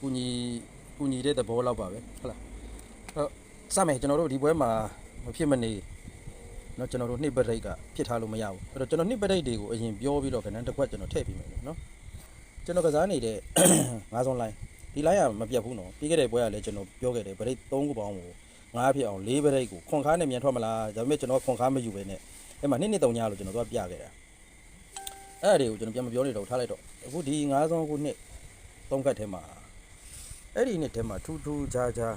ကူညီကူညီတဲ့သဘောလောက်ပါပဲဟုတ်လားဟုတ်စမယ်ကျွန်တော်တို့ဒီပွဲမှာမဖြစ်မနေเนาะကျွန်တော်တို့နှစ်ပရိတ်ကဖြစ်ထားလို့မရဘူးအဲ့တော့ကျွန်တော်နှစ်ပရိတ်တွေကိုအရင်ပြောပြီးတော့ခဏတစ်ခွက်ကျွန်တော်ထည့်ပြီးမယ်เนาะကျွန်တော်ကစားနေတဲ့ ငါးစုံ line ဒီ line ကမပြတ်ဘူးနော်ပြီးခဲ့တဲ့ပွဲကလည်းကျွန်တော်ပြောခဲ့တယ်ပရိတ်3ခုပေါင်းကိုငါးဖြစ်အောင်၄ပရိတ်ကိုခွန်ခါနဲ့မြန်ထွက်မလားဒါပေမဲ့ကျွန်တော်ခွန်ခါမယူပဲနဲ့အဲ့မှာနှစ်နှစ်တုံညာလို့ကျွန်တော်တို့ကပြခဲ့တာအဲ့ဒါတွေကိုကျွန်တော်ပြန်မပြောနေတော့ထားလိုက်တော့အခုဒီငါးစုံခုနှစ်သုံးခတ်ထဲမှာ အဲ့ဒီနှစ်ထဲမှာထူးထူးခြားခြား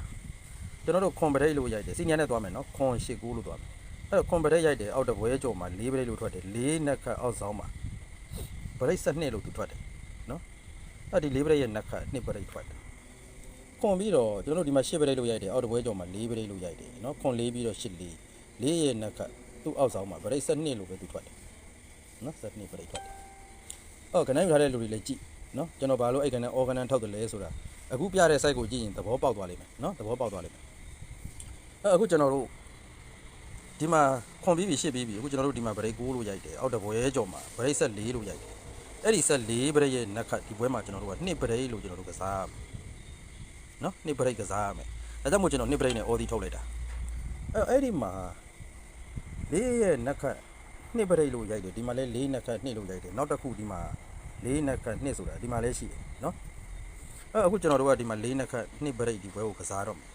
ကျွန်တော်တို့ခွန်ပရိတ်လို့ရိုက်တယ်စီနီယာနဲ့သွားမယ်နော်ခွန်၈ကူလို့သွားမယ်အဲ့တော့ခွန်ပရိတ်ရိုက်တယ်အောက်တပွဲကြော်မှာ၄ပရိတ်လို့ထွက်တယ်၄နှစ်ခတ်အောက်ဆောင်မှာပရိတ်၁၂လို့သူထွက်တယ်နော်အဲ့ဒီ၄ပရိတ်ရဲ့နှစ်ခတ်နှစ်ပရိတ်ထွက်တယ်ခွန်ပြီးတော့ကျွန်တော်တို့ဒီမှာရှစ်ပရိတ်လို့ရိုက်တယ်အောက်တပွဲကျော်မှာ၄ပရိတ်လို့ရိုက်တယ်နော်ခွန်၄ပြီးတော့ရှစ်၄၄ရဲ့နက်ကသူ့အောက်ဆောင်မှာပရိတ်၁၂လို့ပဲသူထွက်တယ်နော်၁၂ပရိတ်ထွက်တယ်အော်ခဏယူထားတဲ့လူတွေလည်းကြည့်နော်ကျွန်တော်ဘာလို့အဲ့ခဏအော်ဂနန်ထောက်တယ်လဲဆိုတာ အခုပြတဲ့ site ကိုကြည့်ရင်သဘောပေါက်သွားလိမ့်မယ်နော်သဘောပေါက်သွားလိမ့်မယ်အဲ့အခုကျွန်တော်တို့ဒီမှာခွန်ပြီးပြီရှစ်ပြီးပြီအခုကျွန်တော်တို့ဒီမှာပရိတ်9လို့ရိုက်တယ်အောက်တပွဲကျော်မှာပရိတ်၁၄လို့ရိုက်တယ်အဲ့ဒီ၁၄ပရိတ်ရဲ့နက်ကဒီပွဲမှာကျွန်တော်တို့က2ပရိတ်လို့ကျွန်တော်တို့ကစားရမယ်နော်နှစ်ပရိတ်ကစားရမယ်ဒါကြောင့်မို့ကျွန်တော်နှစ်ပရိတ်နဲ့အော်ဒီထုတ်လိုက်တာအဲ့အဲ့ဒီမှာလေးရဲ့နက်ခတ်နှစ်ပရိတ်လို့ရိုက်တယ်ဒီမှာလဲလေးနက်ခတ်နှစ်လို့ရိုက်တယ်နောက်တစ်ခုဒီမှာလေးနက်ခတ်နှစ်ဆိုတာဒီမှာလဲရှိတယ်နော် အဲ့အခုကျွန်တော်တို့ကဒီမှာလေးနက်ခတ်နှစ်ပရိတ်ဒီဘွဲကိုကစားတော့မယ်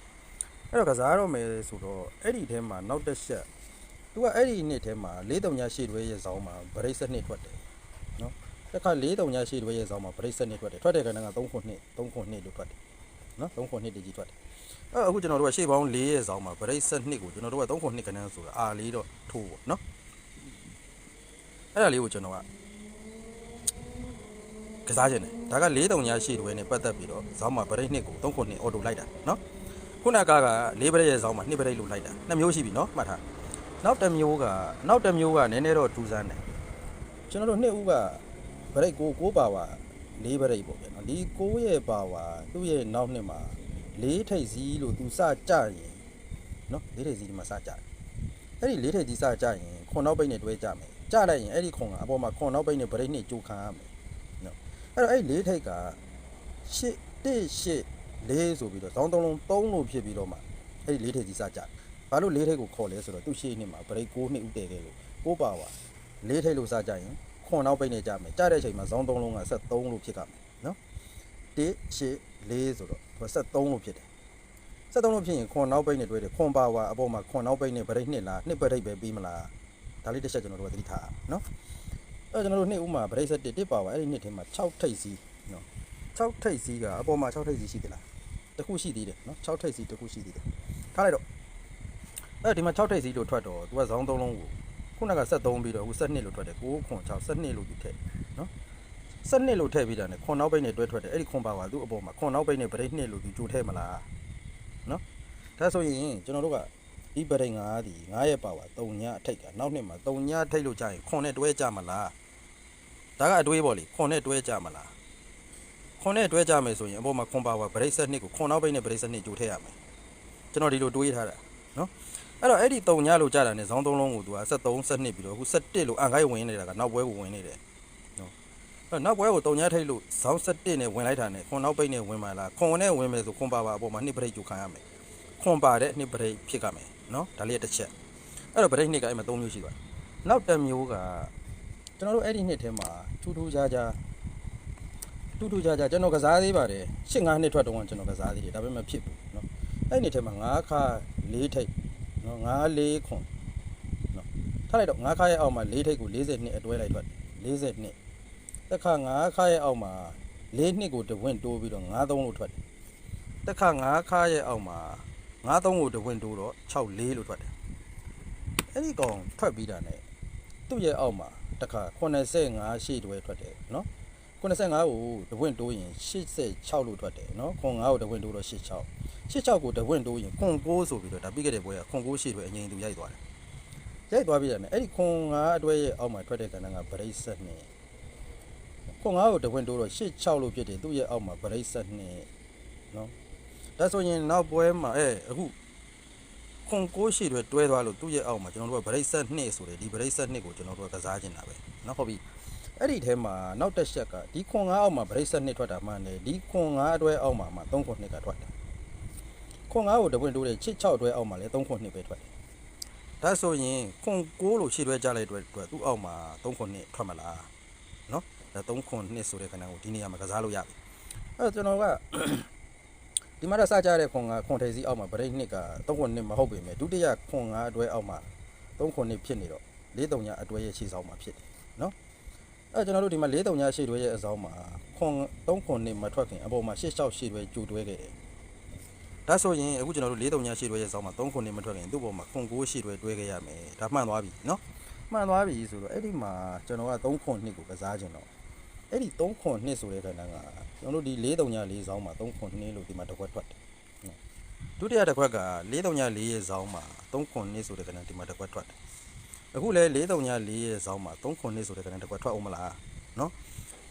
အဲ့တော့ကစားတော့မယ်ဆိုတော့အဲ့ဒီထဲမှာနောက်တစ်ချက်သူကအဲ့ဒီနှစ်ထဲမှာလေးတုံညာရှိတွဲရဲ့ဇောင်းမှာဗရိတ်စနစ်ထွက်တယ်နော်တစ်ခါလေးတုံညာရှိတွဲရဲ့ဇောင်းမှာဗရိတ်စနစ်ထွက်တယ်ထွက်တဲ့ကဏ္ဍက3ခုနှစ်3ခုနှစ်လို့ထွက်တယ်နော်3ခုနှစ်တကြီးထွက်တယ်အဲအခုကျွန်တော်တို့ကရှေ့ပေါင်း4ရဲ့ဇောင်းမှာဗရိတ်ဆက်နှစ်ကိုကျွန်တော်တို့က3ခုနှစ်ကဏ္ဍဆိုတာအာလေးတော့ထိုးပေါ့နော်အဲ့ဒါလေးကိုကျွန်တော်က ကစားခြင်းတယ်ဒါက၄တုံညာရှေ့တွဲနဲ့ပတ်သက်ပြီးတော့ဇောင်းမှာဗရိတ်နှစ်ကို3ခုနှစ်အော်တိုလိုက်တာနော်ခုနကက၄ဗရိတ်ရဲ့ဇောင်းမှာ2ဗရိတ်လို့လိုက်တာနှစ်မျိုးရှိပြီနော်မှတ်ထားနောက်တစ်မျိုးကနောက်တစ်မျိုးကနည်းနည်းတော့ထူးဆန်းတယ်ကျွန်တော်တို့နှစ်ဦးကဗရိတ်ကို6ပါပါ၄ဗရိတ်ပေါ့ဗျာနော်ဒီ6ရဲ့ပါပါသူ့ရဲ့နောက်နှစ်မှာ၄ထိပ်စီးလို့သူစကြရင်နော်၄ထိပ်စီးဒီမှာစကြတယ်အဲ့ဒီ၄ထိပ်စီးစကြရင်ခွန်နောက်ပိတ်နဲ့တွဲကြမယ်ကြလိုက်ရင်အဲ့ဒီခွန်ကအပေါ်မှာခွန်နောက်ပိတ်နဲ့ဗရိတ်နှစ်ကြိုခံရမယ်နော် အဲ့တော့အဲ့၄ထိပ်ကရှစ်တစ်ရှစ်လေးဆိုပြီးတော့ဇောင်းသုံးလုံး၃လို့ဖြစ်ပြီးတော့မှအဲ့ဒီ၄ထိပ်စီးစကြတယ်ဘာလို့၄ထိပ်ကိုခေါ်လဲဆိုတော့သူ့ရှေ့နှစ်မှာဗရိတ်6နှစ်ဥတည်ခဲ့လို့6ပါပါ၄ထိပ်လို့စကြရင်ခွန်နောက်ပိတ်နဲ့ကြမယ်ကြတဲ့အချိန်မှာဇောင်းသုံးလုံးက73လို့ဖြစ်ကြမယ်နော်1 8 4ဆိုတော့သူက73လို့ဖြစ်တယ်73လို့ဖြစ်ရင်ခွန်နောက်ပိတ်နဲ့တွဲတယ်ခွန်ပါဝါအပေါ်မှာခွန်နောက်ပိတ်နဲ့ဗရိတ်နှစ်လားနှစ်ဗရိတ်ပဲပြီးမလားဒါလေးတစ်ချက်ကျွန်တော်တို့ကသတိထားအောင်နော် အဲ့တော့ကျွန်တော်တို့နှစ်ဥမှာဗရိတ်ဆက်တစ်တစ်ပါဝါအဲ့ဒီနှစ်ထဲမှာ6ထိပ်စီးနော်6ထိပ်စီးကအပေါ်မှာ6ထိပ်စီးရှိသလားတစ်ခုရှိသေးတယ်နော်6ထိပ်စီးတစ်ခုရှိသေးတယ်ထားလိုက်တော့အဲ့ဒီမှာ6ထိပ်စီးလို့ထွက်တော့သူကဇောင်းသုံးလုံးကိုခုနက73ပြီးတော့အခု72လို့ထွက်တယ်9ခွန်6 72လို့ဒီထက်နော်စနစ်လို့ထည့်ပြီးတာနဲ့ခွန်နောက်ပိတ်နဲ့တွဲထွက်တယ်အဲ့ဒီခွန်ပါပါသူ့အပေါ်မှာခွန်နောက်ပိတ်နဲ့ဗရိတ်နှစ်လို့သူကြိုထည့်မလားနော်ဒါဆိုရင်ကျွန်တော်တို့က ဒီဗရိတ်9ဒီ9ရဲ့ပါပါ3ညအထိတ်ကနောက်နှစ်မှာ3ညထိတ်လို့ကြာရင်ခွန်နဲ့တွဲကြမလားဒါကအတွေးပေါ့လေခွန်နဲ့တွဲကြမလားခွန်နဲ့တွဲကြမယ်ဆိုရင်အပေါ်မှာခွန်ပါပါဗရိတ်စနစ်ကိုခွန်နောက်ပိတ်နဲ့ဗရိတ်စနစ်ကြိုထည့်ရမယ်ကျွန်တော်ဒီလိုတွေးထားတာနော်အဲ့တော့အဲ့ဒီ3ညလို့ကြာတာနဲ့ဇောင်း3လုံးကိုသူက73 72ပြီးတော့အခု71လို့အန်ခိုက်ဝင်နေတာကနောက်ပွဲကိုဝင်နေတယ်အဲ့နောက်ပွဲကိုတုံညာထိတ်လို့ဇောင်း7နဲ့ဝင်လိုက်တာနဲ့ခွန်နောက်ပိတ်နဲ့ဝင်ပါလားခွန်နဲ့ဝင်မယ်ဆိုခွန်ပါပါအပေါ်မှာနှစ်ပရိတ်ကြိုခံရမယ်ခွန်ပါတဲ့နှစ်ပရိတ်ဖြစ်ကမယ် နော်ဒါလေးတစ်ချက်အဲ့တော့ပရိတ်နှစ်ကအဲ့မှာ၃မျိုးရှိသွားနောက်တစ်မျိုးကကျွန်တော်တို့အဲ့ဒီနှစ်ထဲမှာထူးထူးခြားခြားထူးထူးခြားခြားကျွန်တော်ကစားသေးပါတယ်၈၅နှစ်ထွက်တုန်းကကျွန်တော်ကစားသေးတယ်ဒါပေမဲ့ဖြစ်ဘူးနော်အဲ့ဒီနှစ်ထဲမှာ၅ခါ၄ထိတ်နော်၅၄ခွန်နော်ထားလိုက်တော့၅ခါရဲ့အောက်မှာ၄ထိတ်ကို40နှစ်အတွဲလိုက်ထွက်40နှစ်တစ်ခါ9ခါရဲ့အောက်မှာ၄နှစ်ကိုတဝင့်တိုးပြီးတော့9သုံးလို့ထွက်တယ်တစ်ခါ9ခါရဲ့အောက်မှာ 9သုံးကိုတဝင့်တိုးတော့6 4လို့ထွက်တယ်အဲ့ဒီကောင်ထွက်ပြီးတာ ਨੇ သူ့ရဲ့အောက်မှာတစ်ခါ85ရှေ့တွဲထွက်တယ်နော်85ကိုတဝင့်တိုးရင်86လို့ထွက်တယ်နော်ခွန်9ကိုတဝင့်တိုးတော့86 86ကိုတဝင့်တိုးရင်ခွန်9ဆိုပြီးတော့ဒါပြီးခဲ့တဲ့ဘွဲကခွန်9ရှေ့တွဲအငိမ့်သူရိုက်သွားတယ်ရိုက်သွားပြီးတာ ਨੇ အဲ့ဒီခွန်9အတွဲရဲ့အောက်မှာထွက်တဲ့ကဏ္ဍကဗရိတ်ဆက်နဲ့ခွန်ငါးကိုတဝင်းတိုးတော့ရှစ်6လို့ဖြစ်တယ်သူ့ရဲ့အောက်မှာဗရိတ်ဆက်နဲ့နော် ဒါဆိုရင်နောက်ပွဲမှာအဲအခုခွန်ကိုးရှိတွေတွဲသွားလို့သူ့ရဲ့အောက်မှာကျွန်တော်တို့ကဗရိတ်ဆက်နှစ်ဆိုတယ်ဒီဗရိတ်ဆက်နှစ်ကိုကျွန်တော်တို့ကကစားချင်တာပဲနော်ဟုတ်ပြီအဲ့ဒီထဲမှာနောက်တစ်ချက်ကဒီခွန်9အောက်မှာဗရိတ်ဆက်နှစ်ထွက်တာမှန်တယ်ဒီခွန်9အတွဲအောက်မှာမှ3ခွန်နှစ်ကထွက်တယ်ခွန်9ကိုတပွင့်တိုးတဲ့ချစ်6အတွဲအောက်မှာလည်း3ခွန်နှစ်ပဲထွက်တယ်ဒါဆိုရင်ခွန်9လို့ရှေ့တွဲကြလိုက်တဲ့အတွက်သူ့အောက်မှာ3ခွန်နှစ်ထွက်မလားနော်ဒါ3ခွန်နှစ်ဆိုတဲ့ခဏကိုဒီနေရာမှာကစားလို့ရပြီအဲ့တော့ကျွန်တော်က ဒီမှာတော့စကြတဲ့ခွန်ကခွန်ထိပ်စီအောက်မှာဗရိတ်နှစ်က3ခွန်နှစ်မဟုတ်ပေမဲ့ဒုတိယခွန်9အတွဲအောက်မှာ3ခွန်နှစ်ဖြစ်နေတော့၄တုံညာအတွဲရဲ့ခြေဆောင်မှာဖြစ်တယ်နော်အဲကျွန်တော်တို့ဒီမှာ၄တုံညာရှေ့တွဲရဲ့အစောင်းမှာခွန်3ခွန်နဲ့မထွက်ခင်အပေါ်မှာရှေ့လျှောက်ရှေ့တွဲကြိုတွဲခဲ့တယ်။ဒါဆိုရင်အခုကျွန်တော်တို့၄တုံညာရှေ့တွဲရဲ့အစောင်းမှာ3ခွန်နဲ့မထွက်ခင်သူ့ပေါ်မှာခွန်9ရှေ့တွဲတွဲခဲ့ရမယ်။ဒါမှန်သွားပြီနော်။မှန်သွားပြီဆိုတော့အဲ့ဒီမှာကျွန်တော်က3ခွန်2ကိုကစားခြင်းတော့ အဲ့ဒီ3ခွန်2ဆိုတဲ့ခဏကကျွန်တော်တို့ဒီ4344ဇောင်းမှာ3ခွန်2လို့ဒီမှာတစ်ခွက်ထွက်တယ်ဒုတိယတစ်ခွက်က4344ရဲ့ဇောင်းမှာ3ခွန်2ဆိုတဲ့ခဏဒီမှာတစ်ခွက်ထွက်တယ်အခုလည်း4344ရဲ့ဇောင်းမှာ3ခွန်2ဆိုတဲ့ခဏတစ်ခွက်ထွက်အောင်မလားနော်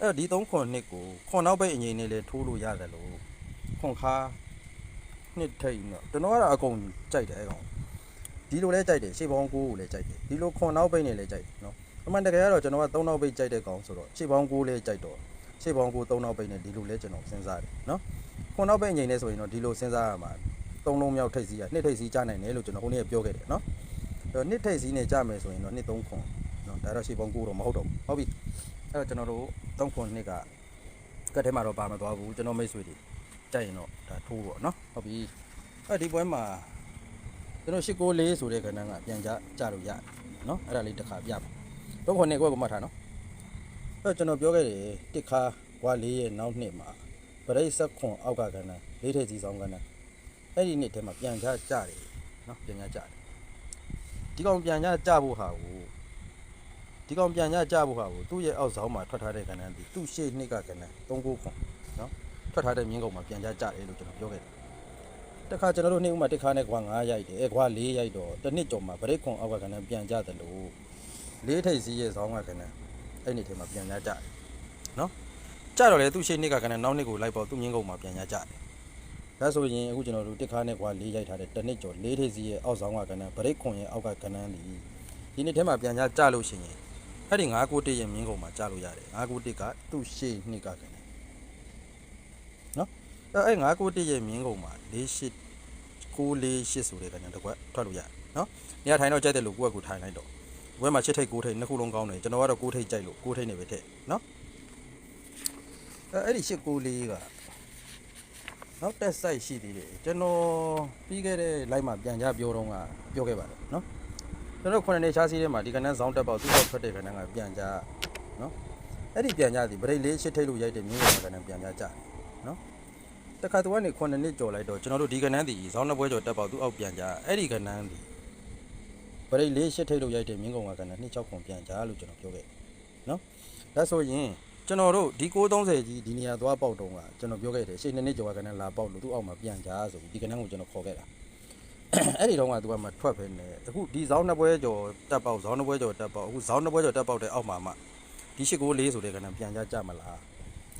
အဲ့ဒီ3ခွန်2ကိုခွန်နောက်ပိတ်အငိမ့်နဲ့လည်းထိုးလို့ရတယ်လို့ခွန်ခါနှစ်ထိတ်နော်ကျွန်တော်ကတော့အကုန်ကြိုက်တယ်အကောင်ဒီလိုလည်းကြိုက်တယ်ရှေ့ပေါင်းကိုကိုလည်းကြိုက်တယ်ဒီလိုခွန်နောက်ပိတ်နဲ့လည်းကြိုက်တယ်နော် အမှန်တကယ်ကတော့ကျွန်တော်က၃နောက်ပိတ်ကြိုက်တဲ့ကောင်ဆိုတော့ခြေပေါင်း၉လေးကြိုက်တော့ခြေပေါင်း၉၃နောက်ပိတ်နဲ့ဒီလိုလဲကျွန်တော်စဉ်းစားတယ်နော်ခုနောက်ပိတ်ငိန်နေဆိုရင်တော့ဒီလိုစဉ်းစားရမှာ၃လုံးမြောက်ထိပ်စီးရနှစ်ထိပ်စီးကြနိုင်တယ်လို့ကျွန်တော်ခုနေ့ပြောခဲ့တယ်နော်အဲ့တော့နှစ်ထိပ်စီးနဲ့ကြမယ်ဆိုရင်တော့နှစ်၃ခွန်နော်ဒါတော့ခြေပေါင်း၉တော့မဟုတ်တော့ဘူးဟုတ်ပြီအဲ့တော့ကျွန်တော်တို့၃ခွန်နှစ်ကကတ်ထဲမှာတော့ပါမသွားဘူးကျွန်တော်မိတ်ဆွေတွေကြိုက်ရင်တော့ဒါထိုးပေါ့နော်ဟုတ်ပြီအဲ့ဒီပွဲမှာကျွန်တော်၈၉၄ဆိုတဲ့ကဏ္ဍကပြန်ကြကြလို့ရတယ်နော်အဲ့ဒါလေးတစ်ခါပြပါ တော့ခုနှစ်ကွက်ကိုမှတ်ထားနော်အဲ့ကျွန်တော်ပြောခဲ့တယ်တစ်ခါကွာလေးရဲ့နောက်နှစ်မှာပရိသတ်ခွန်အောက်ကကဏ္ဍလေးထည့်ကြီးဆောင်ကဏ္ဍအဲ့ဒီနှစ်ထဲမှာပြန်ကြကြတယ်နော်ပြန်ကြကြတယ်ဒီကောင်ပြန်ကြကြဖို့ဟာကိုဒီကောင်ပြန်ကြကြဖို့ဟာကိုသူ့ရဲ့အောက်ဆောင်မှာထွက်ထားတဲ့ကဏ္ဍဒီသူ့ရှေ့နှစ်ကကဏ္ဍ39ခွန်နော်ထွက်ထားတဲ့မြင်းကောင်မှာပြန်ကြကြတယ်လို့ကျွန်တော်ပြောခဲ့တယ်တခါကျွန်တော်တို့နေ့ဥမှာတစ်ခါနဲ့ကွာ9ရိုက်တယ်အဲကွာ4ရိုက်တော့တစ်နှစ်ကျော်မှာဗရိတ်ခွန်အောက်ကကဏ္ဍပြန်ကြတယ်လို့ လေးထိပ်စီးရဲ့ဆောင်ကကဏ္ဍအဲ့ဒီထဲမှာပြန်ညကြတယ်နော်ကြတော့လေသူ့ရှေ့နှစ်ကကဏ္ဍနောက်နှစ်ကိုလိုက်ပေါ့သူ့မြင်းကောင်မှာပြန်ညကြတယ်ဒါဆိုရင်အခုကျွန်တော်တို့တစ်ခါနဲ့ကွာလေးရိုက်ထားတဲ့တစ်နှစ်ကျော်လေးထိပ်စီးရဲ့အောက်ဆောင်ကကဏ္ဍဗရိတ်ခွန်ရဲ့အောက်ကကဏ္ဍဒီဒီနေ့ထဲမှာပြန်ကြကြလို့ရှိရင်အဲ့ဒီ9ကို1ရဲ့မြင်းကုန်မှာကြလို့ရတယ်9ကို1ကသူ့ရှေ့နှစ်ကကဏ္ဍနော်အဲ့အဲ့9ကို1ရဲ့မြင်းကုန်မှာ4 8 9 4 8ဆိုတဲ့ကဏ္ဍတစ်ခွက်ထွက်လို့ရတယ်နော်နေရာထိုင်တော့ကြိုက်တယ်လို့ကိုယ့်အကူထိုင်လိုက်တော့ ဝဲမှာ6ထိပ်6ထိပ်နှစ်ခုလုံးကောင်းတယ်ကျွန်တော်ကတော့6ထိပ်ကြိုက်လို့6ထိပ်နေပဲထည့်နော်အဲအဲ့ဒီ6 6လေးကနောက်တက်ဆိုင်ရှိသေးတယ်ကျွန်တော်ပြီးခဲ့တဲ့ live မှာပြန်ကြပြောတော့ကပြောခဲ့ပါတယ်နော်ကျွန်တော်ခုနှစ်နှစ်ရှားစီးထဲမှာဒီကဏ္ဍဆောင်းတက်ပေါက်သူ့ဘက်ထွက်တဲ့ကဏ္ဍကပြန်ကြနော်အဲ့ဒီပြန်ကြသည်ဗရိတ်လေးရှစ်ထိပ်လို့ရိုက်တဲ့မျိုးရကဏ္ဍပြန်ကြကြနော်တခါသူကနေခုနှစ်နှစ်ကြော်လိုက်တော့ကျွန်တော်တို့ဒီကဏ္ဍဒီဆောင်းနှစ်ပွဲကြော်တက်ပေါက်သူ့အောက်ပြန်ကြအဲ့ဒီကဏ္ဍဒီ ရိတ်လေးရှစ်ထိတ်လို့ရိုက်တဲ့မြင်းကုန်ကကနေ2 6ခုပြန်ကြလို့ကျွန်တော်ပြောခဲ့နော်ဒါဆိုရင်ကျွန်တော်တို့ဒီ630ကြီးဒီနေရာသွားပေါက်တုံးကကျွန်တော်ပြောခဲ့တယ်ရှေ့နှစ်နှစ်ကျော်ကနေလာပေါက်လို့သူ့အောက်မှာပြန်ကြဆိုပြီးဒီကနေ့ကိုကျွန်တော်ခေါ်ခဲ့တာအဲ့ဒီတော့ကသူကမှထွက်ပဲနေအခုဒီဇောင်းနှစ်ပွဲကျော်တက်ပေါက်ဇောင်းနှစ်ပွဲကျော်တက်ပေါက်အခုဇောင်းနှစ်ပွဲကျော်တက်ပေါက်တဲ့အောက်မှာမှဒီ894ဆိုတဲ့ကဏ္ဍပြန်ကြကြမလား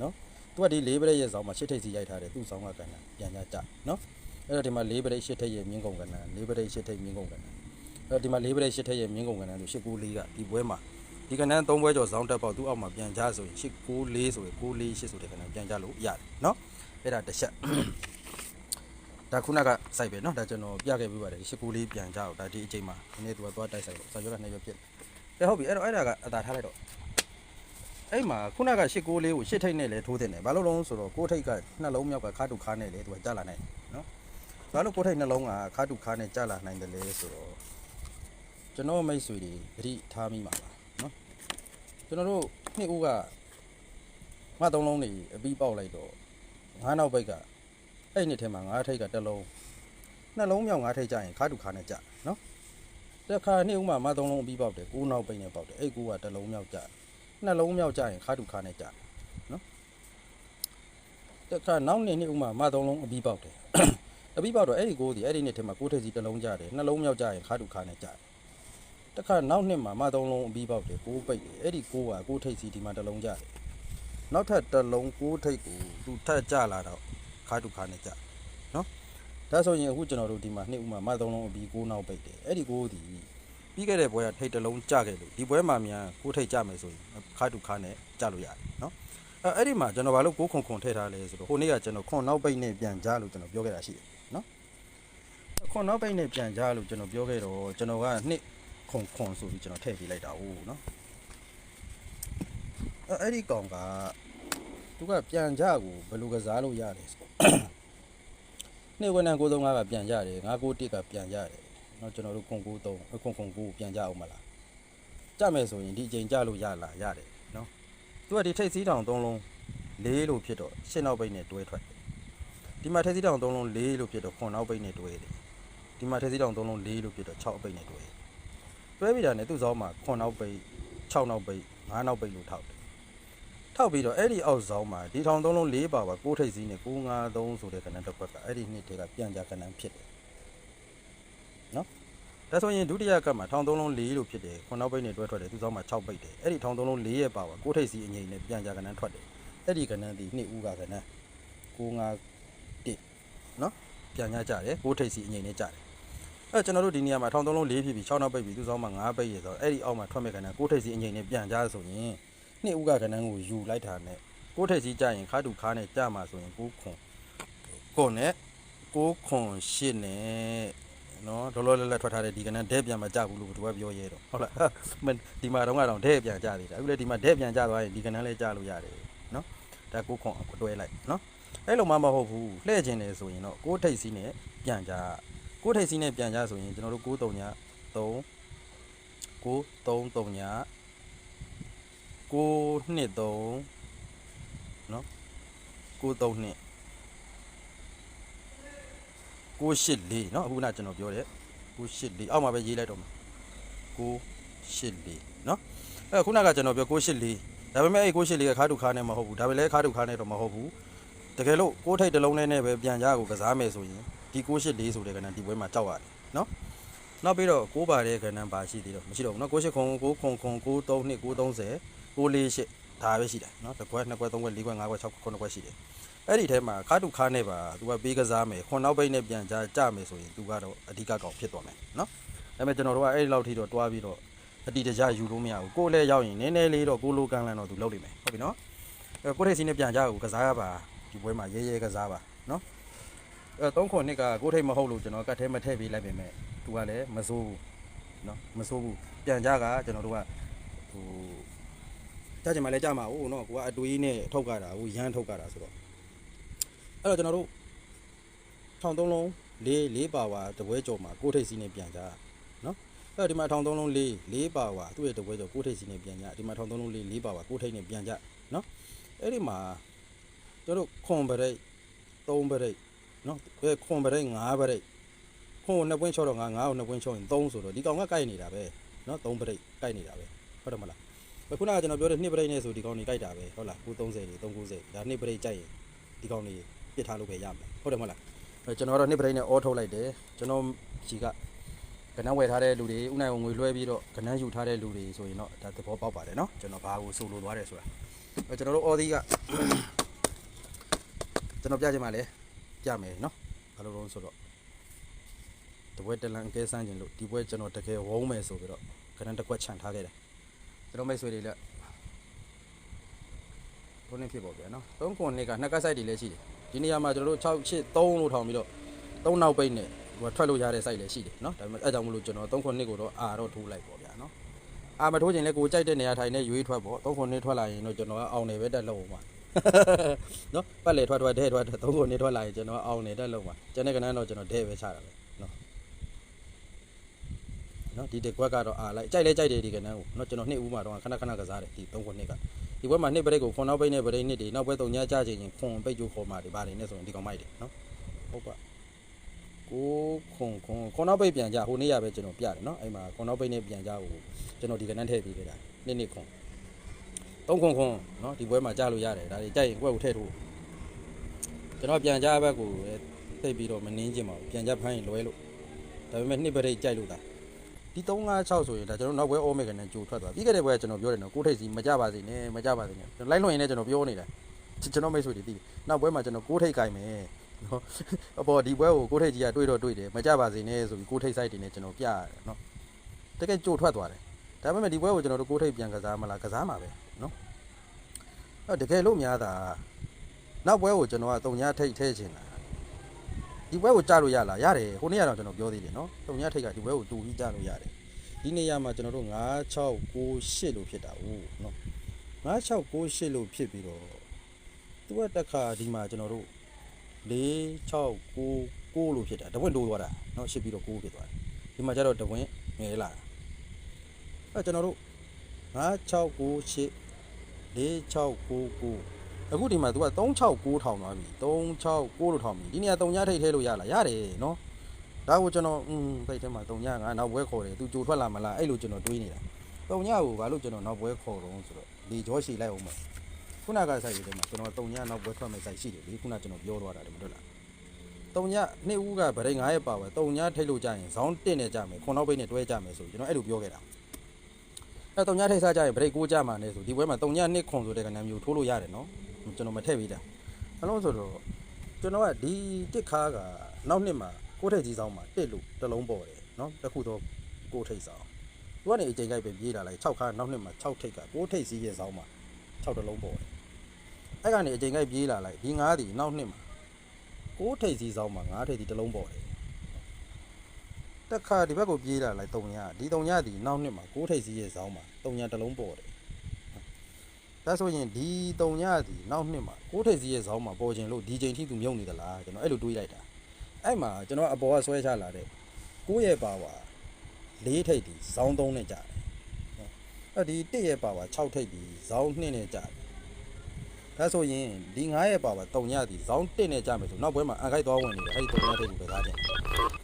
နော်သူကဒီ၄ပရိတ်ရဲ့ဇောင်းမှာ8ထိပ်စီရိုက်ထားတယ်သူ့ဇောင်းကကဏ္ဍပြန်ကြကြနော်အဲ့တော့ဒီမှာ၄ပရိတ်8ထိပ်ရဲ့မြင်းကုန်ကဏ္ဍ၄ပရိတ်8ထိပ်မြင်းကုန်ကဏ္ဍ ဒီမှာလေးပရိတ်ရှစ်ထိပ်ရဲ့မြင်းကုန်ကနန်းဆိုရှစ်ကိုလေးကဒီပွဲမှာဒီကနန်းသုံးပွဲကျော်ဇောင်းတက်ပေါက်သူ့အောက်မှာပြန်ကြဆိုရင်ရှစ်ကိုလေးဆိုရင်ကိုလေးရှစ်ဆိုတဲ့ကနန်းပြန်ကြလို့ရတယ်နော်အဲ့ဒါတစ်ချက် ဒါခုနကစိုက်ပဲเนาะဒါကျွန်တော်ပြခဲ့ပြပါတယ်ရှစ်ကူလေးပြန်ကြအောင်ဒါဒီအချိန်မှာဒီနေ့သူကသွားတိုက်ဆိုင်လို့စာရွက်ကနှစ်ရွက်ဖြစ်တယ်ဟုတ်ပြီအဲ့တော့အဲ့ဒါကအသာထားလိုက်တော့အဲ့မှာခုနကရှစ်ကူလေးကိုရှစ်ထိတ်နဲ့လဲထိုးတင်တယ်ဘာလို့လဲဆိုတော့ကိုးထိတ်ကနှလုံးမြောက်ကခါတုခါနဲ့လဲသူကကြလာနိုင်เนาะဘာလို့ကိုးထိတ်နှလုံးကခါတုခါနဲ့ကြလာနိုင်တယ်လဲဆိုတော့ ကျွန်တော်မိတ်ဆွေတွေသတိထားမိပါပါနော်ကျွန်တော်တို့နှစ်ဦးကငါသုံးလုံးနေအပြီးပေါက်လိုက်တော့ငါးနောက်ဘိတ်ကအဲ့နှစ်ထဲမှာငါးထိတ်ကတစ်လုံးနှလုံးမြောက်ငါးထိတ်ကြရင်ခါတူခါနဲ့ကြနော်တခါနှစ်ဦးမှာငါးသုံးလုံးအပြီးပေါက်တယ်ကိုးနောက်ဘိတ်နဲ့ပေါက်တယ်အဲ့ကိုးကတစ်လုံးမြောက်ကြနှလုံးမြောက်ကြရင်ခါတူခါနဲ့ကြနော်တခါနောက်နေနှစ်ဦးမှာငါးသုံးလုံးအပြီးပေါက်တယ်အပြီးပေါက်တော့အဲ့ဒီကိုးဒီအဲ့ဒီနှစ်ထဲမှာကိုးထိတ်စီတစ်လုံးကြတယ်နှလုံးမြောက်ကြရင်ခါတူခါနဲ့ကြတယ် စ်ခါနောက်နှစ်မှာမသုံးလုံးအပြီးပေါက်တယ်ကိုးပိတ်တယ်အဲ့ဒီကိုးကကိုးထိတ်စီဒီမှာတစ်လုံးကြတယ်နောက်ထပ်တစ်လုံးကိုးထိတ်ကိုသူထပ်ကြလာတော့ခါတုခါနဲ့ကြနော်ဒါဆိုရင်အခုကျွန်တော်တို့ဒီမှာနှစ်ဦးမှာမသုံးလုံးအပြီးကိုးနောက်ပိတ်တယ်အဲ့ဒီကိုးဒီပြီးခဲ့တဲ့ပွဲကထိတ်တစ်လုံးကြခဲ့လို့ဒီပွဲမှာမြန်ကိုထိတ်ကြမယ်ဆိုရင်ခါတူခါနဲ့ကြလို့ရတယ်နော်အဲအဲ့ဒီမှာကျွန်တော်ဘာလို့ကိုခွန်ခွန်ထည့်ထားလဲဆိုတော့ဟိုနေ့ကကျွန်တော်ခွန်နောက်ပိတ်နဲ့ပြန်ကြလို့ကျွန်တော်ပြောခဲ့တာရှိတယ်နော်ခွန်နောက်ပိတ်နဲ့ပြန်ကြလို့ကျွန်တော်ပြောခဲ့တော့ကျွန်တော်ကနှစ် ခွန်ခွန်ဆိုပြီးကျွန်တော်ထည့်ပေးလိုက်တာဟုတ်နော်အဲ့အဲ့ဒီကောင်ကသူကပြန်ကြကိုဘယ်လိုကစားလို့ရတယ်ဆိုနေ့ဝန်ထမ်းကိုသုံးကပြန်ကြတယ်ငါကိုတစ်ကပြန်ကြတယ်နော်ကျွန်တော်တို့ခွန်ကိုသုံးခွန်ခွန်ကိုပြန်ကြအောင်မလားကြမယ်ဆိုရင်ဒီအချိန်ကြလို့ရလားရတယ်နော်သူကဒီထိတ်စည်းတောင်သုံးလုံး၄လို့ဖြစ်တော့ရှင်းနောက်ပိတ်နဲ့တွဲထွက်တယ်ဒီမှာထိတ်စည်းတောင်သုံးလုံး၄လို့ဖြစ်တော့ခွန်နောက်ပိတ်နဲ့တွဲတယ်ဒီမှာထိတ်စည်းတောင်သုံးလုံး၄လို့ဖြစ်တော့6အပိတ်နဲ့တွဲတယ် တွဲပြီးတာနဲ့သူ့စောင်းမှာခွန်နောက်ပိတ်6နောက်ပိတ်5နောက်ပိတ်လို့ထောက်တယ်ထောက်ပြီးတော့အဲ့ဒီအောက်စောင်းမှာဒီထောင်3လုံး4ပါပါ6ထိတ်စည်းနဲ့953ဆိုတဲ့ကဏ္ဍတစ်ခွက်ကအဲ့ဒီနှစ်တည်းကပြန်ကြကဏ္ဍဖြစ်တယ်ဒါဆိုရင်ဒုတိယကပ်မှာ13လုံး4လို့ဖြစ်တယ်ခုနောက်ပိတ်နဲ့တွဲထွက်တယ်သူစောင်းမှာ6ပိတ်တယ်အဲ့ဒီ13လုံး4ရဲ့ပါပါကိုထိတ်စီအငိမ့်နဲ့ပြန်ကြကဏ္ဍထွက်တယ်အဲ့ဒီကဏ္ဍဒီနှစ်ဦးကကဏ္ဍ951နော်ပြန်ကြကြတယ်ကိုထိတ်စီအငိမ့်နဲ့ကြတယ် အဲ့ကျွန်တော်တို့ဒီနေရာမှာ13လုံး4ဖြစ်ပြီး6နောက်ပိတ်ပြီးသူစောင်းမှာ9ပိတ်ရဆိုတော့အဲ့ဒီအောက်မှာထွက်မဲ့ကဏ္ဍကိုထိတ်စီအငိမ့်နဲ့ပြန်ကြဆိုရင်နှစ်ဦးကကဏ္ဍကိုယူလိုက်တာနဲ့ကိုထိတ်စီကြရင်ခါတူခါနဲ့ကြမှာဆိုရင်ကိုခွန်ခွန်နဲ့ကိုခွန်ရှစ်နဲ့နော်ဒေါ်လောလဲလဲထွက်ထားတဲ့ဒီကနန်းဒဲပြန်မကြဘူးလို့သူကပြောရဲတော့ဟုတ်လားမင်းဒီမှာတော့ကတော့ဒဲပြန်ကြသေးတာအခုလေဒီမှာဒဲပြန်ကြသွားရင်ဒီကနန်းလဲကြလို့ရတယ်နော်ဒါကိုခွန်အတွဲလိုက်နော်အဲ့လိုမှမဟုတ်ဘူးလှည့်ခြင်းတယ်ဆိုရင်တော့ကိုထိတ်စီးနဲ့ပြန်ကြ ကိုထိတ်စီးနဲ့ပြန်ကြဆိုရင်ကျွန်တော်တို့6 3ည3 9 3 3ည9နှစ်3နော်9 3နှစ် 984เนาะအခုနကျွန်တော်ပြောတယ်984အောက်မှာပဲရေးလိုက်တော့မှာ984เนาะအဲခုနကကျွန်တော်ပြော984ဒါပေမဲ့အဲ့984ကခါတူခါနဲ့မဟုတ်ဘူးဒါပေမဲ့ခါတူခါနဲ့တော့မဟုတ်ဘူးတကယ်လို့ကိုထိတ်တစ်လုံးနဲ့ပဲပြန်ကြကိုကစားမယ်ဆိုရင် ဒီ684ဆိုတဲ့ကဏ္ဍဒီပွဲမှာတောက်ရတယ်နော်နောက်ပြီးတော့6ပါတဲ့ကဏ္ဍပါရှိသေးတော့မရှိတော့ဘူးနော်689 900 932 930 948ဒါပဲရှိတယ်နော်တစ်ခွက်နှစ်ခွက်သုံးခွက်လေးခွက်ငါးခွက်6ခွက်9ခွက်ရှိတယ်အဲ့ဒီထဲမှာကားတူခါနဲ့ပါသူကပေးကစားမယ်ခွန်နောက်ပိတ်နဲ့ပြန်ကြကြမယ်ဆိုရင်သူကတော့အဓိကကောင်ဖြစ်သွားမယ်နော်ဒါပေမဲ့ကျွန်တော်တို့ကအဲ့ဒီလောက်ထိတော့တွားပြီးတော့အတိတကျယူလို့မရဘူးကိုယ်လည်းရောက်ရင်နည်းနည်းလေးတော့ကိုလိုကန်းလန်တော့သူလုပ်နေမယ်ဟုတ်ပြီနော်အဲကိုယ့်ထိစီနဲ့ပြန်ကြကိုကစားရပါဒီပွဲမှာရဲရဲကစားပါနော် အဲ3ခွန်နှစ်ကကိုထိတ်မဟုတ်လို့ကျွန်တော်ကတ်ထဲမထည့်ပေးလိုက်ပေမဲ့သူကလည်းမစိုးဘူးနော်မစိုးဘူးပြန်ကြကကျွန်တော်တို့ကဟိုကြကြမှာလဲကြမှာဟုတ်နော်ကိုကအတွေးနဲ့ထုတ်ကြတာဟိုရမ်းထုတ်ကြတာဆိုတော့အဲ့တော့ကျွန်တော်တို့ထောင်သုံးလုံးလေးလေးပါဝါတပွဲကြော်မှာကိုထိတ်စီနဲ့ပြန်ကြနော်အဲ့တော့ဒီမှာထောင်သုံးလုံးလေးလေးပါဝါသူ့ရဲ့တပွဲကြော်ကိုထိတ်စီနဲ့ပြန်ကြဒီမှာထောင်သုံးလုံးလေးလေးပါဝါကိုထိတ်နဲ့ပြန်ကြနော်အဲ့ဒီမှာကျွန်တော်တို့ခွန်ပရိတ်သုံးပရိတ် နော်အဲခွန်ပရိတ်ငါးပရိတ်ခွန်နှစ်ပွင့်ချောတော့ငါငါ့ကိုနှစ်ပွင့်ချောရင်3ဆိုတော့ဒီကောင်ကကိုက်နေတာပဲနော်3ပရိတ်ကိုက်နေတာပဲဟုတ်တယ်မလားခုနကကျွန်တော်ပြောတဲ့နှစ်ပရိတ်နဲ့ဆိုဒီကောင်ကြီးကိုက်တာပဲဟုတ်လား930တွေ390ဒါနှစ်ပရိတ်ကြိုက်ရင်ဒီကောင်ကြီးပြစ်ထားလို့ပဲရမယ်ဟုတ်တယ်မဟုတ်လားအဲကျွန်တော်ကတော့နှစ်ပရိတ်နဲ့အောထုတ်လိုက်တယ်ကျွန်တော်ကြီးကကနန်းဝယ်ထားတဲ့လူတွေဥနိုင်ဝင်ငွေလွှဲပြီးတော့ကနန်းယူထားတဲ့လူတွေဆိုရင်တော့ဒါသဘောပေါက်ပါတယ်နော်ကျွန်တော်ဘာကိုဆိုလိုသွားတယ်ဆိုတာအဲကျွန်တော်တို့အော်ဒီကကျွန်တော်ပြချင်ပါလေ ပြမယ်နော်ဘာလို့လဲဆိုတော့တပွဲတလန်အကဲဆန်းခြင်းလို့ဒီပွဲကျွန်တော်တကယ်ဝုံးမယ်ဆိုပြီးတော့ခဏတစ်ခွက်ခြံထားခဲ့တယ်ကျွန်တော်မိတ်ဆွေတွေလည်းခုနှစ်ဖြစ်ပေါ်ပြန်နော်၃ခုနှစ်ကနှစ်ကဆိုင်တွေလည်းရှိတယ်ဒီနေရာမှာကျွန်တော်တို့6 8 3လို့ထောင်ပြီးတော့၃နောက်ပိတ်နဲ့ဟိုထွက်လို့ရတဲ့ site လည်းရှိတယ်နော်ဒါပေမဲ့အဲကြောင့်မလို့ကျွန်တော်၃ခုနှစ်ကိုတော့အာတော့ထိုးလိုက်ပေါ့ဗျာနော်အာမထိုးခြင်းလည်းကိုကြိုက်တဲ့နေရာထိုင်နဲ့ရွေးထွက်ပေါ့၃ခုနှစ်ထွက်လာရင်တော့ကျွန်တော်ကအောင်နေပဲတက်လို့ပါ เนาะပတ်လေထွက်ထွက်ဒဲထွက်3ခုနှစ်ထွက်လာရင်ကျွန်တော်အောင်နေတက်လို့ပါကျန်တဲ့ကဏ္ဍတော့ကျွန်တော်ဒဲပဲချတာပဲเนาะเนาะဒီတစ်ခွက်ကတော့အာလိုက်ကြိုက်လဲကြိုက်တယ်ဒီကဏ္ဍကိုเนาะကျွန်တော်နှစ်ဦးမှာတော့ခဏခဏကစားတယ်ဒီ3ခုနှစ်က ဒီဘက်မှာနှစ်ပရိတ်ကိုခွန်နောက်ပိတ်နဲ့ပရိတ်နှစ်တွေနောက်ဘက်တုံညာကြချင်ရင်ခွန်ပိတ်ကျိုးခေါ်มาတွေပါတယ်နဲ့ဆိုရင်ဒီကောင်မိုက်တယ်နော်ဟုတ်ပါကိုခွန်ခွန်ခွန်နောက်ပိတ်ပြန်ကြဟိုနေ့ရပဲကျွန်တော်ပြတယ်နော်အဲ့မှာခွန်နောက်ပိတ်နဲ့ပြန်ကြကိုကျွန်တော်ဒီကနန်းထည့်ပေးခဲ့တာနှစ်နှစ်ခွန် သုံးခွန်ခွန်နော်ဒီဘွဲမှာကြလို့ရတယ်ဒါတွေကြိုက်ရင်ကွက်ကိုထည့်ထိုးကျွန်တော်ပြန်ကြဘက်ကိုသိပြီးတော့မနှင်းကျင်ပါဘူးပြန်ကြဖမ်းရင်လွဲလို့ဒါပေမဲ့နှစ်ပရိတ်ကြိုက်လို့တာဒီ356ဆိုရင်ဒါကျွန်တော်နောက်ဘွဲအော်မေကန်နဲ့ကြိုထွက်သွားပြီးခဲ့တဲ့ဘွဲကကျွန်တော်ပြောတယ်နော်ကိုထိတ်စီမကြပါစေနဲ့မကြပါစေနဲ့လိုက်လွန်ရင်လည်းကျွန်တော်ပြောနေတာကျွန်တော်မိတ်ဆွေတွေသိတယ်နောက်ဘွဲမှာကျွန်တော်ကိုထိတ်ကြိုင်မယ်နော်အပေါ်ဒီဘွဲကိုကိုထိတ်ကြီးကတွေးတော့တွေးတယ်မကြပါစေနဲ့ဆိုပြီးကိုထိတ် site တွေနဲ့ကျွန်တော်ပြရတယ်နော်တကယ်ကြိုထွက်သွားတယ် ဒါပေမဲ့ဒီပွဲကိုကျွန်တော်တို့ကိုထိတ်ပြန်ကစားမလားကစားမှာပဲနော်အဲ့တကယ်လို့များတာနောက်ပွဲကိုကျွန်တော်ကတုံညာထိတ်ထဲချင်တာဒီပွဲကိုကြားလို့ရလားရတယ်ဟိုနေ့ကတော့ကျွန်တော်ပြောသေးတယ်နော်တုံညာထိတ်ကဒီပွဲကိုတူပြီးကြားလို့ရတယ်ဒီနေရာမှာကျွန်တော်တို့9 6 9 8လို့ဖြစ်တာဟုတ်နော်9 6 9 8လို့ဖြစ်ပြီးတော့သူကတက်ခါဒီမှာကျွန်တော်တို့4 6 9 9လို့ဖြစ်တာတပွင့်တိုးသွားတာနော်ရှစ်ပြီးတော့9ဖြစ်သွားတယ်ဒီမှာကျတော့တပွင့်ငယ်လာတာ အဲကျွန်တော်တို့9698 4699အခုဒီမှာ तू က369ထောင်သွားပြီ369လို့ထောင်ပြီဒီနေရာ3ညထိတ်ထဲလို့ရလားရတယ်နော်ဒါကိုကျွန်တော်อืมစိတ်ထဲမှာ3ညငါနောက်ပွဲခေါ်တယ် तू ကြိုထွက်လာမလားအဲ့လိုကျွန်တော်တွေးနေတာ3ညကိုဘာလို့ကျွန်တော်နောက်ပွဲခေါ်တော့ဆိုတော့ဒီကြောရှိလိုက်အောင်မခုနကဆိုင်ရည်ထဲမှာကျွန်တော်3ညနောက်ပွဲထွက်မဲ့ဆိုင်ရှိတယ်လေခုနကျွန်တော်ပြောသွားတာတယ်မဟုတ်လား3ညနှစ်ဦးကဗရိတ်9ရဲ့ပါပဲ3ညထိတ်လို့ကြရင်ဇောင်း1နဲ့ကြမယ်ခွန်နောက်ဘိတ်နဲ့တွဲကြမယ်ဆိုကျွန်တော်အဲ့လိုပြောခဲ့တာ အဲတုံညထိတ်စားကြရင်ဗရိတ်ကိုကြမှာနေဆိုဒီပွဲမှာတုံညနှစ်ခွန်ဆိုတဲ့ကဏ္ဍမျိုးထိုးလို့ရတယ်နော်ကျွန်တော်မထည့်ပေးတာအလုံးဆိုတော့ကျွန်တော်ကဒီတစ်ခါကနောက်နှစ်မှာကိုထိတ်ကြီးဆောင်မှာတစ်လို့တစ်လုံးပေါ်တယ်နော်တစ်ခုတော့ကိုထိတ်ဆောင်သူကနေအချိန်ကြိုက်ပဲပြေးလာလိုက်6ခါနောက်နှစ်မှာ6ထိတ်ကကိုထိတ်စီးရဲ့ဆောင်မှာ6တစ်လုံးပေါ်တယ်အဲ့ကနေအချိန်ကြိုက်ပြေးလာလိုက်ဒီ9ဒီနောက်နှစ်မှာကိုထိတ်စီးဆောင်မှာ9ထိတ်ဒီတစ်လုံးပေါ်တယ် တက်ခါဒီဘက်ကိုပြေးလာလိုက်3ညဒီ3ညဒီနောက်နှစ်မှာ6ထိပ်စီးရဲ့ဇောင်းမှာ3ညတစ်လုံးပေါ်တယ်ဒါဆိုရင်ဒီ3ညဒီနောက်နှစ်မှာ6ထိပ်စီးရဲ့ဇောင်းမှာပေါ်ခြင်းလို့ဒီချိန်ထိသူမြုပ်နေသလားကျွန်တော်အဲ့လိုတွေးလိုက်တာအဲ့မှာကျွန်တော်အပေါ်ကဆွဲချလာတဲ့6ရဲ့ပါဝါ4ထိပ်ဒီဇောင်း3နဲ့ကြာတယ်အဲ့ဒီ1ရဲ့ပါဝါ6ထိပ်ဒီဇောင်း2နဲ့ကြာတယ်ဒါဆိုရင်ဒီ9ရဲ့ပါဝါ3ညဒီဇောင်း1နဲ့ကြာမယ်ဆိုနောက်ဘွဲမှာအန်ခိုက်သွားဝင်နေတယ်အဲ့ဒီ3ညထိပ်ကိုပဲသားတယ်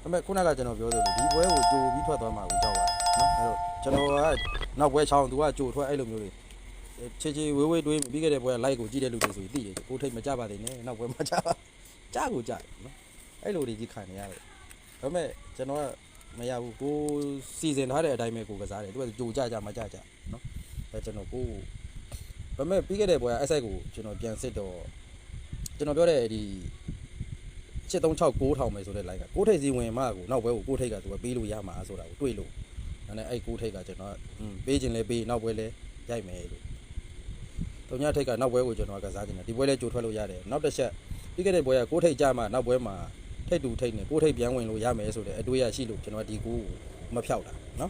ဒါပေမဲ့ခုနကကျွန်တော်ပြောသလိုဒီပွဲကိုကြိုပြီးထွက်သွားမှာကိုကြောက်ပါတယ်နော်အဲ့တော့ကျွန်တော်ကနောက်ပွဲချောင်းသူကကြိုထွက်အဲ့လိုမျိုးတွေချေချေဝေးဝေးတွေးပြီးခဲ့တဲ့ပွဲက like ကိုကြည့်တဲ့လူတွေဆိုရင်သိတယ်ကိုထိတ်မကြပါသေးနဲ့နောက်ပွဲမှာကြပါကြကိုကြတယ်နော်အဲ့လိုတွေကြီးခံနေရတယ်ဒါပေမဲ့ကျွန်တော်ကမရဘူးကိုစီစဉ်ထားတဲ့အတိုင်းပဲကိုကစားတယ်သူကကြိုကြကြမကြကြနော်အဲကျွန်တော်ကိုဒါပေမဲ့ပြီးခဲ့တဲ့ပွဲက SI ကိုကျွန်တော်ပြန်စစ်တော့ကျွန်တော်ပြောတဲ့ဒီ 7369ထောင်မယ်ဆိုတဲ့ line ကကိုထိတ်စီဝင်မှကိုနောက်ဘဲကိုကိုထိတ်ကသူကပေးလို့ရမှာဆိုတာကိုတွေးလို့ဒါနဲ့အဲ့ကိုထိတ်ကကျွန်တော်อืมပေးခြင်းလဲပေးနောက်ဘဲလဲရိုက်မယ်လို့တုံညာထိတ်ကနောက်ဘဲကိုကျွန်တော်ကစားခြင်းတယ်ဒီဘဲလဲကြိုထွက်လို့ရတယ်နောက်တစ်ချက်ပြီးခဲ့တဲ့ဘဲကကိုထိတ်ကြမှာနောက်ဘဲမှာထိတ်တူထိတ်နေကိုထိတ်ပြန်ဝင်လို့ရမယ်ဆိုတဲ့အတွေးရရှိလို့ကျွန်တော်ဒီကူမဖြောက်တာเนาะ